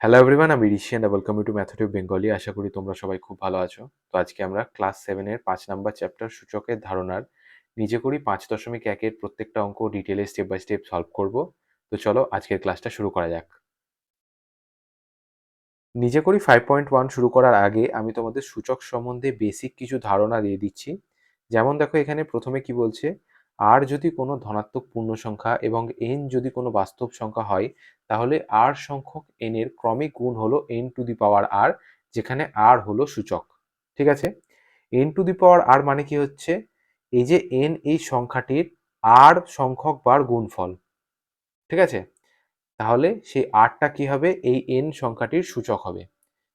Hello everyone আমি Rishi and welcome to mathematic Bengali আশা করি তোমরা সবাই খুব ভালো আছো। তো আজকে আমরা ক্লাস সেভেনের পাঁচ নাম্বার চ্যাপ্টার সূচকের ধারণার নিজে করি পাঁচ দশমিক একের প্রত্যেকটা অঙ্ক ডিটেলে স্টেপ বাই স্টেপ সলভ করব। তো চলো আজকের ক্লাসটা শুরু করা যাক। নিজে করি ফাইভ পয়েন্ট ওয়ান শুরু করার আগে আমি তোমাদের সূচক সম্বন্ধে বেসিক কিছু ধারণা দিয়ে দিচ্ছি। যেমন দেখো এখানে প্রথমে কি বলছে? আর যদি কোনো ধনাত্মক পূর্ণ সংখ্যা এবং এন যদি কোনো বাস্তব সংখ্যা হয়, তাহলে আর সংখ্যক এন এর ক্রমিক গুণ হলো এন টু দি পাওয়ার আর যেখানে আর হলো সূচক। ঠিক আছে? এন টু দি পাওয়ার আর মানে কি হচ্ছে? এই যে এন এই সংখ্যাটির আর সংখ্যক বার গুণফল। ঠিক আছে? তাহলে সেই আরটা কি হবে? এই এন সংখ্যাটির সূচক হবে।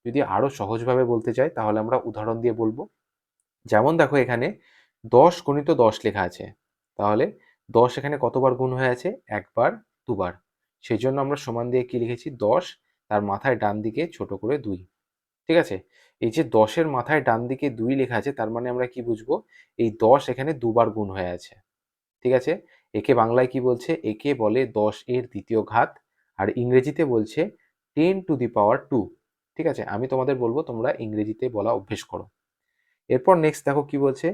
যদি আরও সহজভাবে বলতে চাই, তাহলে আমরা উদাহরণ দিয়ে বলব। যেমন দেখো এখানে দশ গণিত দশ লেখা আছে। তাহলে দশ এখানে কতবার গুণ হয়ে আছে? একবার, দুবার। সেই জন্য আমরা সমান দিয়ে কি লিখেছি? দশ, তার মাথায় ডান দিকে ছোট করে দুই। ঠিক আছে? এই যে দশের মাথায় ডান দিকে দুই লেখা আছে, তার মানে আমরা কি বুঝব? এই দশ এখানে দুবার গুণ হয়ে আছে। ঠিক আছে? একে বাংলায় কি বলছে? একে বলে দশ এর দ্বিতীয় ঘাত, আর ইংরেজিতে বলছে ten to the power two ঠিক আছে? আমি তোমাদের বলব তোমরা ইংরেজিতে বলা অভ্যেস করো। এরপর নেক্সট দেখো কি বলছে?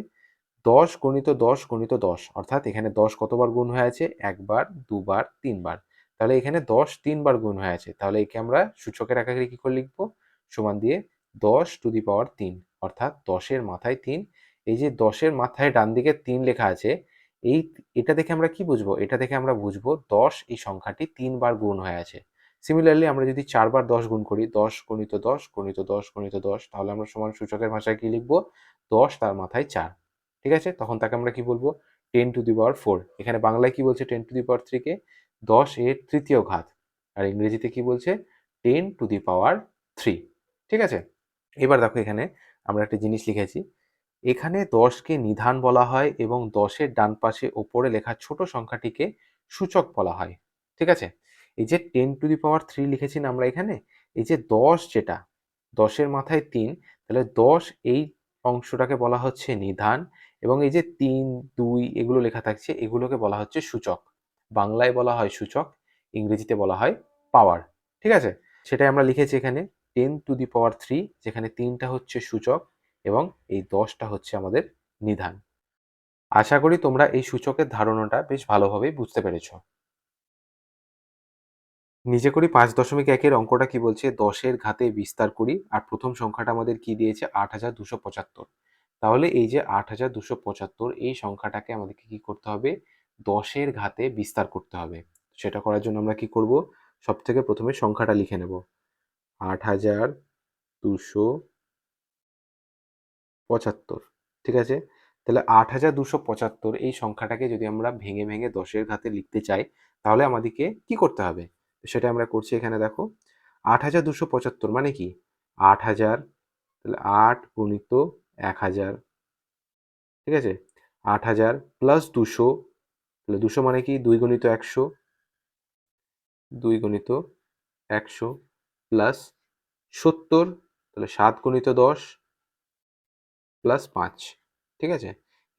দশ গণিত দশ গণিত দশ, অর্থাৎ এখানে দশ কতবার গুণ হয়ে আছে? একবার, দুবার, তিনবার। তাহলে এখানে দশ তিনবার গুণ হয়ে আছে। তাহলে একে আমরা সূচকের আকারে কি করে লিখব? সমান দিয়ে দশ টু দি পাওয়ার তিন, অর্থাৎ দশের মাথায় তিন। এই যে দশের মাথায় ডান দিকে তিন লেখা আছে, এই এটা দেখে আমরা কি বুঝব? এটা দেখে আমরা বুঝব দশ এই সংখ্যাটি তিনবার গুণ হয়ে আছে। সিমিলারলি আমরা যদি চারবার দশ গুণ করি, দশ গণিত দশ গণিত দশ গণিত দশ, তাহলে আমরা সমান সূচকের ভাষায় কি লিখব? দশ তার মাথায় চার। ঠিক আছে? তখন তাকে আমরা কি বলব? Ten to the power four এখানে বাংলায় কি বলছে টেন টু দি পাওয়ার থ্রিকে দশ এর তৃতীয় ঘাত। আর ইংরেজিতে কি বলছে? Ten to the power three ঠিক আছে? এবার দেখো এখানে আমরা একটা জিনিস লিখেছি। এখানে দশকে নিধান বলা হয় এবং দশের ডান পাশে ওপরে লেখা ছোট সংখ্যাটিকে সূচক বলা হয়। ঠিক আছে? এই যে ten to the power three লিখেছি না আমরা এখানে? এই যে দশ যেটা, দশের মাথায় তিন, তাহলে দশ এই অংশটাকে বলা হচ্ছে নিধান এবং এই যে তিন, দুই এগুলো লেখা থাকছে, এগুলোকে বলা হচ্ছে সূচক। বাংলায় বলা হয় সূচক, ইংরেজিতে বলা হয় পাওয়ার ঠিক আছে? সেটাই আমরা লিখেছি এখানে ten to the power three যেখানে তিনটা হচ্ছে সূচক এবং এই দশটা হচ্ছে আমাদের নিধান। আশা করি তোমরা এই সূচকের ধারণাটা বেশ ভালোভাবেই বুঝতে পেরেছ। নিজে করি পাঁচ দশমিক একের অঙ্কটা কি বলছে? দশের ঘাতে বিস্তার করি, আর প্রথম সংখ্যাটা আমাদের কি দিয়েছে? আট হাজার দুশো পঁচাত্তর। তাহলে এই যে আট হাজার দুশো পঁচাত্তর এই সংখ্যাটাকে আমাদেরকে কি করতে হবে? দশের ঘাতে বিস্তার করতে হবে। সেটা করার জন্য আমরা কি করব? সব থেকে প্রথমে সংখ্যাটা লিখে নেব। আট হাজার দুশো পঁচাত্তর, ঠিক আছে? তাহলে আট হাজার দুশো পঁচাত্তর এই সংখ্যাটাকে যদি আমরা ভেঙে ভেঙে দশের ঘাতে লিখতে চাই, তাহলে আমাদেরকে কি করতে হবে? সেটা আমরা করছি এখানে দেখো। আট হাজার দুশো পঁচাত্তর মানে কি? আট হাজার, তাহলে আট গুণিত এক হাজার, ঠিক আছে? আট হাজার প্লাস দুশো, তাহলে দুশো মানে কি? দুই গণিত একশো, দুই গণিত একশো প্লাস সত্তর, তাহলে সাত গণিত দশ প্লাস পাঁচ, ঠিক আছে?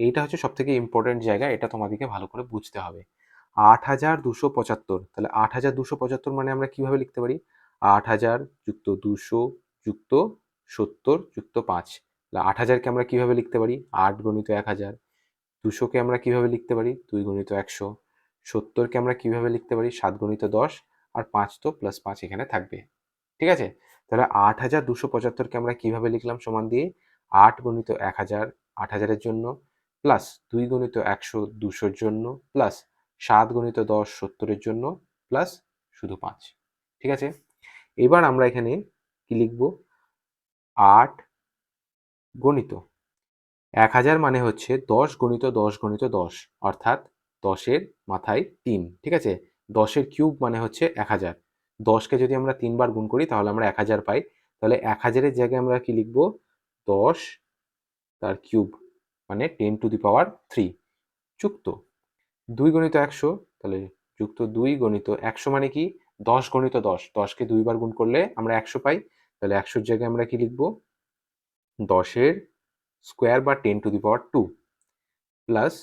এইটা হচ্ছে সব থেকে ইম্পর্টেন্ট জায়গা, এটা তোমাদেরকে ভালো করে বুঝতে হবে। আট হাজার দুশো পঁচাত্তর, তাহলে আট হাজার দুশো পঁচাত্তর মানে আমরা কীভাবে লিখতে পারি? আট হাজার যুক্ত দুশো, যুক্ত সত্তর, যুক্ত পাঁচ আট হাজারকে আমরা কীভাবে লিখতে পারি? আট গণিত এক হাজার। দুশোকে আমরা কীভাবে লিখতে পারি? দুই গণিত একশো। সত্তরকে আমরা কীভাবে লিখতে পারি? সাত গণিত দশ। আর পাঁচ তো প্লাস পাঁচ এখানে থাকবে। ঠিক আছে? তাহলে আট হাজার দুশো পঁচাত্তরকে আমরা কীভাবে লিখলাম সমান দিয়ে? আট গণিত এক হাজার আট হাজারের জন্য প্লাস দুই গণিত একশো দুশোর জন্য প্লাস সাত গণিত দশ সত্তরের জন্য প্লাস শুধু পাঁচ। ঠিক আছে? এবার আমরা এখানে কি লিখব? আট গণিত। এক হাজার মানে হচ্ছে দশ গণিত দশ গণিত দশ, অর্থাৎ দশের মাথায় তিন, ঠিক আছে? দশের কিউব মানে হচ্ছে এক হাজার। দশকে যদি আমরা তিনবার গুণ করি, তাহলে আমরা এক হাজার পাই। তাহলে এক হাজারের জায়গায় আমরা কি লিখব? দশ তার কিউব মানে ten to the power three. যুক্ত। দুই গণিত একশো, তাহলে যুক্ত দুই গণিত একশো মানে কি? দশ গণিত দশ। দশকে দুইবার গুণ করলে আমরা একশো পাই। তাহলে একশোর জায়গায় আমরা কি লিখব? দশের স্কোয়ার বা ten to the power two. Plus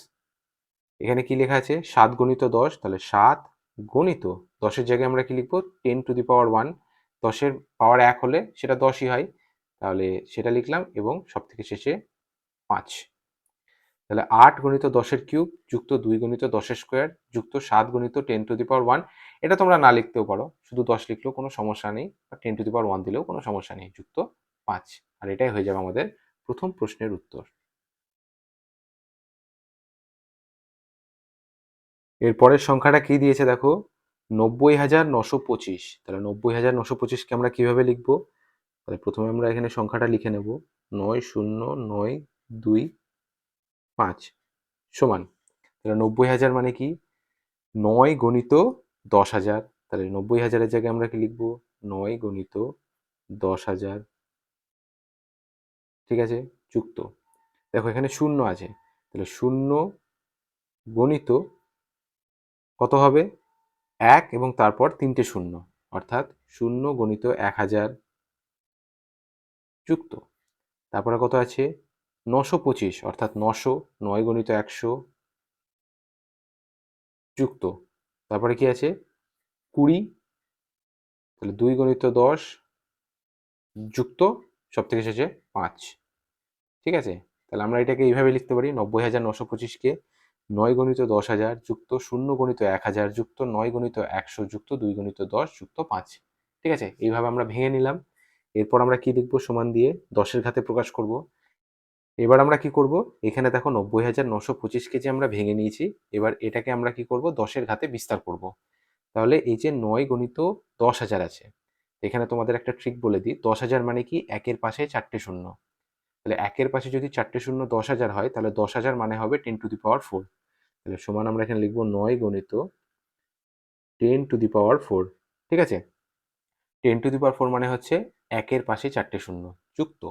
এখানে কি লেখা আছে? সাত গণিত দশ, তাহলে সাত গণিত। দশের জায়গায় আমরা কি লিখব? Ten to the power one. দশের পাওয়ার এক হলে সেটা দশই হয়। তাহলে সেটা লিখলাম এবং সব থেকে শেষে পাঁচ। তাহলে আট গণিত দশের কিউব যুক্ত দুই গণিত দশের স্কোয়ার যুক্ত সাত গণিত ten to the power one. এটা তোমরা না লিখতেও পারো। শুধু দশ লিখলেও কোনো সমস্যা নেই বা ten to the power one দিলেও কোনো সমস্যা নেই। যুক্ত পাঁচ। আর এটাই হয়ে যাবে আমাদের প্রথম প্রশ্নের উত্তর। এর পরের সংখ্যাটা কি দিয়েছে দেখো? নব্বই হাজার নশো পঁচিশ। তাহলে নব্বই হাজার নশো পঁচিশকে আমরা কীভাবে লিখব? তাহলে প্রথমে আমরা এখানে সংখ্যাটা লিখে নেব। নয় শূন্য নয় দুই পাঁচ। সমান। তাহলে নব্বই হাজার মানে কি? নয় গণিত দশ হাজার। তাহলে নব্বই হাজারের জায়গায় আমরা কি লিখব? নয় গণিত দশ হাজার। ঠিক আছে? যুক্ত। দেখো, এখানে শূন্য আছে। তাহলে শূন্য গণিত কত হবে? এক এবং তারপর তিনটে শূন্য। অর্থাৎ শূন্য গণিত এক হাজার যুক্ত। তারপরে কত আছে? নশো পঁচিশ, অর্থাৎ নশো, নয় গণিত একশো যুক্ত। তারপরে কি আছে? কুড়ি, তাহলে দুই গণিত দশ যুক্ত। সব থেকে শেষে পাঁচ। ঠিক আছে? তাহলে আমরা এটাকে এইভাবে লিখতে পারি, নব্বই হাজার নশো পঁচিশকে নয় গণিত দশ হাজার যুক্ত শূন্য গণিত এক হাজার যুক্ত নয় গণিত একশো যুক্ত দুই গণিত দশ যুক্ত পাঁচ। ঠিক আছে? এইভাবে আমরা ভেঙে নিলাম। এরপর আমরা কি লিখব সমান দিয়ে? দশের ঘাতে প্রকাশ করব। এবার আমরা কি করব? এখানে দেখো নব্বই হাজার নশো পঁচিশ কেজি আমরা ভেঙে নিয়েছি, এবার এটাকে আমরা কি করব? দশের ঘাতে বিস্তার করব। তাহলে এই যে নয় গণিত দশ হাজার আছে এখানে তোমাদের একটা ট্রিক বলে দিই, দশ হাজার মানে কি একের পাশে চারটে শূন্য। তাহলে একের পাশে যদি চারটে শূন্য দশ হাজার হয়, তাহলে দশ হাজার মানে হবে ten to the power four তাহলে সমান আমরা এখানে লিখব নয় গণিত ten to the power four ঠিক আছে? Ten to the power four মানে হচ্ছে একের পাশে চারটে শূন্য, যুক্ত।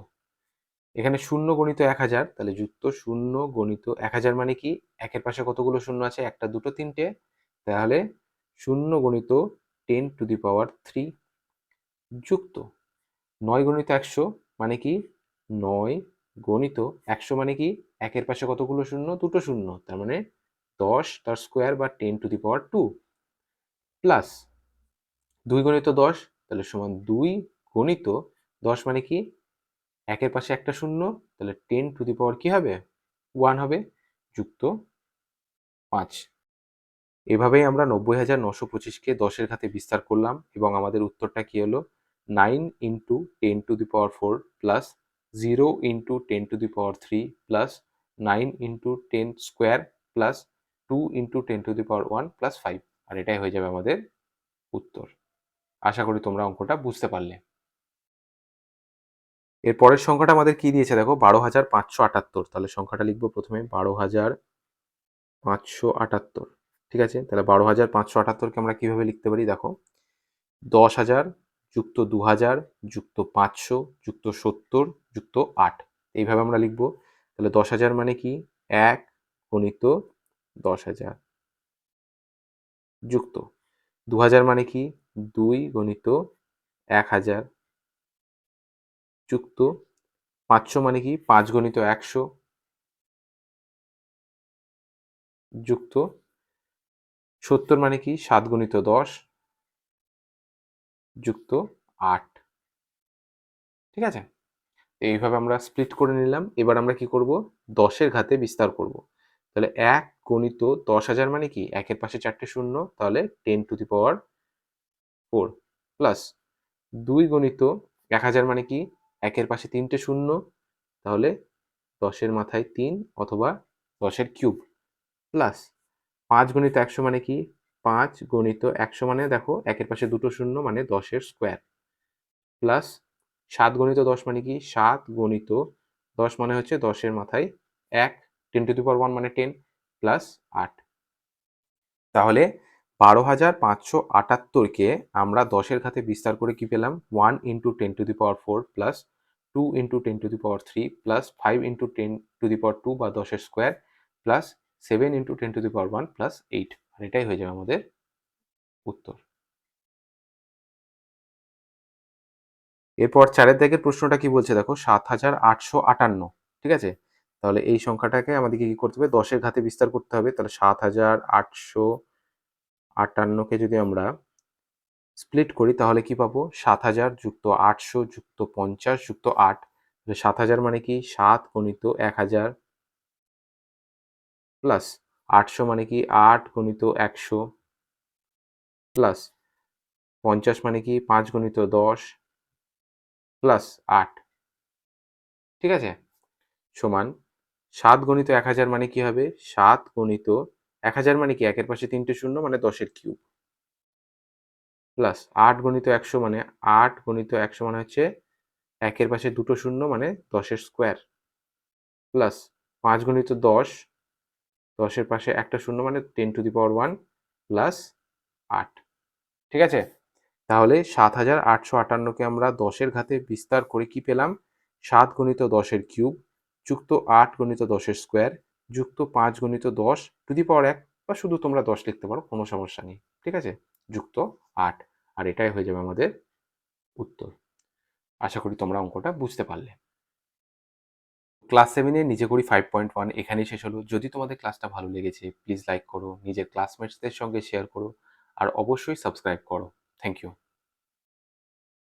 এখানে শূন্য গণিত এক হাজার, তাহলে যুক্ত শূন্য গণিত এক হাজার মানে কি? একের পাশে কতগুলো শূন্য আছে? একটা, দুটো, তিনটে। তাহলে শূন্য গণিত ten to the power three যুক্ত। নয় গণিত একশো মানে কি? নয় গণিত একশো মানে কি? একের পাশে কতগুলো শূন্য? দুটো শূন্য। তার মানে দশ তার স্কোয়ার বা ten to the power two plus দুই গণিত দশ, তাহলে সমান দুই গণিত দশ মানে কি? একের পাশে একটা শূন্য, তাহলে টেন টু দি পাওয়ার কি হবে? ওয়ান হবে, যুক্ত পাঁচ। এভাবেই আমরা নব্বই হাজার নশো পঁচিশকে দশের ঘাতে বিস্তার করলাম এবং আমাদের উত্তরটা কি হলো? Nine into ten to the power four plus zero into ten to the power three plus nine into ten square plus two into ten to the power one plus five. আর এটাই হয়ে যাবে আমাদের উত্তর। আশা করি তোমরা অঙ্কটা বুঝতে পারলে। এর পরের সংখ্যাটা আমাদের কি দিয়েছে দেখো? বারো হাজার পাঁচশো আটাত্তর। তাহলে সংখ্যাটা লিখব প্রথমে বারো হাজার পাঁচশো আটাত্তর। ঠিক আছে? তাহলে বারো হাজার পাঁচশো আটাত্তরকে আমরা কীভাবে লিখতে পারি? দেখো, দশ হাজার যুক্ত দু হাজার যুক্ত পাঁচশো যুক্ত সত্তর যুক্ত আট। এইভাবে আমরা লিখব। তাহলে দশ হাজার মানে কি? এক গণিত দশ হাজার যুক্ত। দু হাজার মানে কি? দুই গণিত এক হাজার যুক্ত পাঁচশো মানে কি? পাঁচ গণিত একশো যুক্ত সত্তর মানে কি? সাত গণিত দশ যুক্ত আট। ঠিক আছে? এইভাবে আমরা স্প্লিট করে নিলাম। এবার আমরা কি করব? দশের ঘাতে বিস্তার করব। তাহলে এক গণিত দশ হাজার মানে কি? একের পাশে চারটে শূন্য, তাহলে ten to the power four plus দুই গণিত এক হাজার মানে কি? একের পাশে তিনটে শূন্য, তাহলে দশের মাথায় তিন অথবা দশের কিউব প্লাস পাঁচ গণিত একশো মানে কি? পাঁচ গণিত একশো মানে দেখো, একের পাশে দুটো শূন্য মানে দশের স্কোয়ার প্লাস সাত গণিত দশ মানে কি? সাত গণিত দশ মানে হচ্ছে দশের মাথায় এক ten to the power one মানে টেন প্লাস আট। তাহলে বারো হাজার পাঁচশো আটাত্তরকে আমরা দশের ঘাতে বিস্তার করে কি পেলাম? One into ten to the power four plus two into ten to the power three plus five into ten to the power two বা দশের square plus seven into ten to the power one plus eight. আর এটাই হয়ে যাবে আমাদের উত্তর। এরপর চারের দাগের প্রশ্নটা কি বলছে দেখো? সাত হাজার আটশো আটান্ন। ঠিক আছে? তাহলে এই সংখ্যাটাকে আমাদেরকে কি করতে হবে? দশের ঘাতে বিস্তার করতে হবে। তাহলে সাত হাজার আটশো আটান্নকে যদি আমরা স্প্লিট করি, তাহলে কি পাবো? সাত হাজার যুক্ত আটশো যুক্ত পঞ্চাশ যুক্ত আট। সাত হাজার মানে কি? সাত গণিত এক হাজার প্লাস আটশো মানে কি আট গণিত একশো প্লাস পঞ্চাশ মানে কি পাঁচ গণিত দশ প্লাস আট। ঠিক আছে? সমান সাত গণিত এক হাজার মানে কি হবে? সাত গণিত এক হাজার মানে কি? একের পাশে তিনটে শূন্য মানে দশের কিউব। প্লাস আট গণিত একশো মানে আট গণিত একশো মানে হচ্ছে একের পাশে দুটো শূন্য মানে দশের স্কোয়ার। প্লাস পাঁচ গণিত দশ দশের পাশে একটা শূন্য মানে ten to the power one plus আট। ঠিক আছে? তাহলে সাত হাজার আটশো আটান্নকে আমরা দশের ঘাতে বিস্তার করে কি পেলাম? সাত গণিত দশের কিউব যুক্ত আট গণিত দশের স্কোয়ার যুক্ত পাঁচ গণিত দশ টু দি পাওয়ার এক। বা শুধু তোমরা দশ লিখতে পারো, কোনো সমস্যা নেই। ঠিক আছে? যুক্ত আট। আর এটাই হয়ে যাবে আমাদের উত্তর। আশা করি তোমরা অঙ্কটা বুঝতে পারলে। ক্লাস সেভেনে নিজে করি ফাইভ পয়েন্ট ওয়ান এখানেই শেষ হলো। যদি তোমাদের ক্লাসটা ভালো লেগেছে প্লিজ লাইক করো, নিজের ক্লাসমেটসদের সঙ্গে শেয়ার করো, আর অবশ্যই সাবস্ক্রাইব করো। Thank you